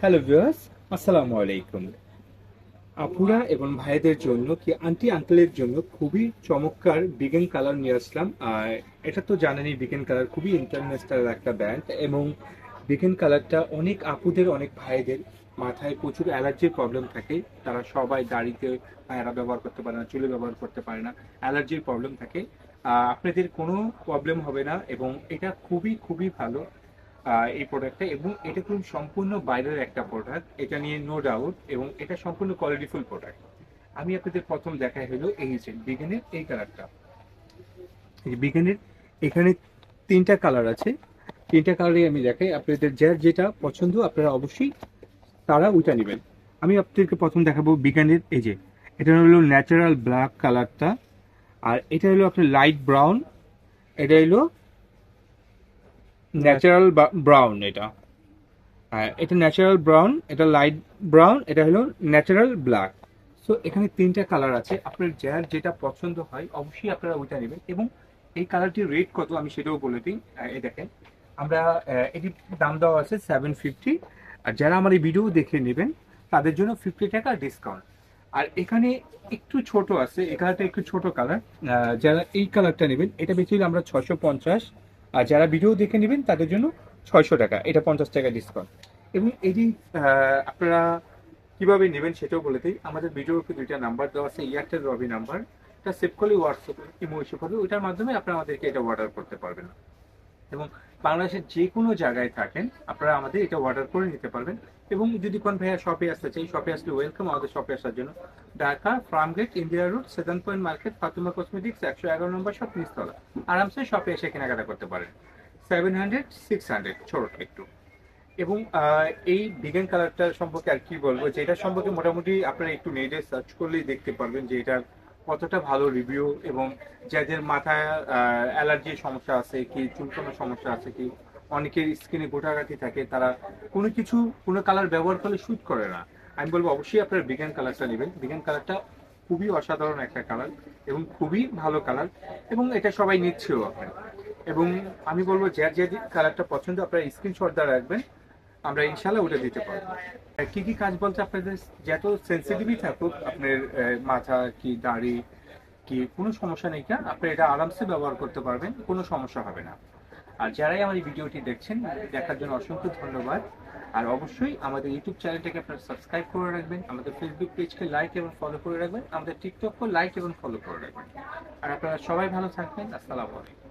Hello viewers আসসালামু আলাইকুম আপুরা এবং ভাইদের জন্য কি আন্টি আঙ্কেলের জন্য খুবই চমৎকার বিগেন কালার নিয়ে আসলাম। আর এটা তো জানেনই বিগেন কালার খুবই ইন্টারন্যাশনাল একটা ব্র্যান্ড এবং বিগেন কালারটা অনেক আপুদের, অনেক ভাইদের মাথায় প্রচুর অ্যালার্জির প্রবলেম থাকে। তারা সবাই দাড়িতে ভাইয়েরা ব্যবহার করতে পারে না, চুলে ব্যবহার করতে পারে না অ্যালার্জির প্রবলেম থাকে। আপনাদের কোনো প্রবলেম হবে না এবং এটা খুবই খুবই ভালো। এই প্রোডাক্টটা এবং এটা খুব সম্পূর্ণ বাইরের একটা প্রোডাক্ট এটা নিয়ে নো ডাউট এবং এটা সম্পূর্ণ কোয়ালিটিফুল প্রোডাক্ট আমি আপনাদের প্রথম দেখাই হলো এই যে বিগেনের এই কালারটা বিগেনের, এখানে তিনটা কালার আছে। তিনটা কালারই আমি দেখাই। আপনাদের যার যেটা পছন্দ, আপনারা অবশ্যই তারা ওইটা নেবেন। আমি আপনাদেরকে প্রথম দেখাবো বিজ্ঞানের এই যে, এটা হলো ন্যাচারাল ব্ল্যাক কালারটা আর এটা হলো আপনার লাইট ব্রাউন এটা হলো ন্যাচারাল ব্রাউন এটা। আর এটা ন্যাচারাল ব্রাউন এটা লাইট ব্রাউন এটা হলো ন্যাচারাল ব্ল্যাক সো এখানে তিনটা কালার আছে। আপনার যার যেটা পছন্দ হয়, অবশ্যই আপনারা ওইটা নেবেন। এবং এই কালারটির রেট কত আমি সেটাও বলে দিই। এই দেখেন, আমরা এটির দাম দেওয়া আছে সেভেন ফিফটি আর যারা আমার এই ভিডিও দেখে নেবেন, তাদের জন্য ফিফটি টাকা ডিসকাউন্ট আর এখানে একটু ছোট আছে, এই কালারটা একটু ছোট কালার যারা এই কালারটা নেবেন, এটা বেশি আমরা ছশো পঞ্চাশ। আর যারা ভিডিও দেখে নেবেন, তাদের জন্য ছয়শো টাকা। এটা পঞ্চাশ টাকা ডিসকাউন্ট এবং এটি আপনারা কীভাবে নেবেন সেটাও বলে দিই। আমাদের ভিডিওতে দুইটা নাম্বার দেওয়া আছে এয়ারটেল রবি নাম্বার এটা সেভ করলে হোয়াটসঅ্যাপে ইমো ইস্যু করবে ওইটার মাধ্যমে আপনারা আমাদেরকে এটা অর্ডার করতে পারবেন। এবং বাংলাদেশের যে কোনো জায়গায় থাকেন, আপনারা আমাদের এটা অর্ডার করে নিতে পারবেন। এবং যদি কোন ভাইয়া শপে আসতে চাই শপে আসলে ওয়েলকাম আমাদের শপে আসার জন্য। Dhaka farm gate India road seven point market Fatima cosmetics একশো এগারো নম্বর শপ নিচতলা। আরামসে শপে এসে কেনাকাটা করতে পারেন। সেভেন হান্ড্রেড সিক্স হান্ড্রেড ছোট একটু। এবং এই বিজ্ঞান কালারটা সম্পর্কে আর কি বলব যে এটা সম্পর্কে মোটামুটি আপনারা একটু নেটে সার্চ করলেই দেখতে পারবেন যে এটার কতটা ভালো রিভিউ এবং যাদের মাথায় অ্যালার্জির সমস্যা আছে কি, চুলকানোর সমস্যা আছে কি, অনেকের স্কিনে গোটাগাটি থাকে, তারা কোনো কিছু, কোনো কালার ব্যবহার করলে শুট করে না। আমি বলব অবশ্যই আপনারা বিজ্ঞান কালারটা নেবেন। বিজ্ঞান কালারটা খুবই অসাধারণ একটা কালার এবং খুবই ভালো কালার এবং এটা সবাই নিচ্ছেও আপনার। এবং আমি বলব যার যে কালারটা পছন্দ, আপনারা স্ক্রিনশট দ্বারা রাখবেন। আমরা ইনশাল্লাহ ওটা দিতে পারব। কি কি কাজ বলতে আপনাদের? যত সেন্সিটিভই থাকুক, আপনার মাথা কি দাড়ি কি, কোনো সমস্যা নেই কেন? আপনি এটা আরামসে ব্যবহার করতে পারবেন, কোনো সমস্যা হবে না। আর যারাই আমার এই ভিডিওটি দেখছেন, দেখার জন্য অসংখ্য ধন্যবাদ। আর অবশ্যই আমাদের ইউটিউব চ্যানেলটাকে আপনারা সাবস্ক্রাইব করে রাখবেন, আমাদের ফেসবুক পেজকে লাইক এবং ফলো করে রাখবেন, আমাদের টিকটককে লাইক এবং ফলো করে রাখবেন। আর আপনারা সবাই ভালো থাকবেন, আসসালামু আলাইকুম।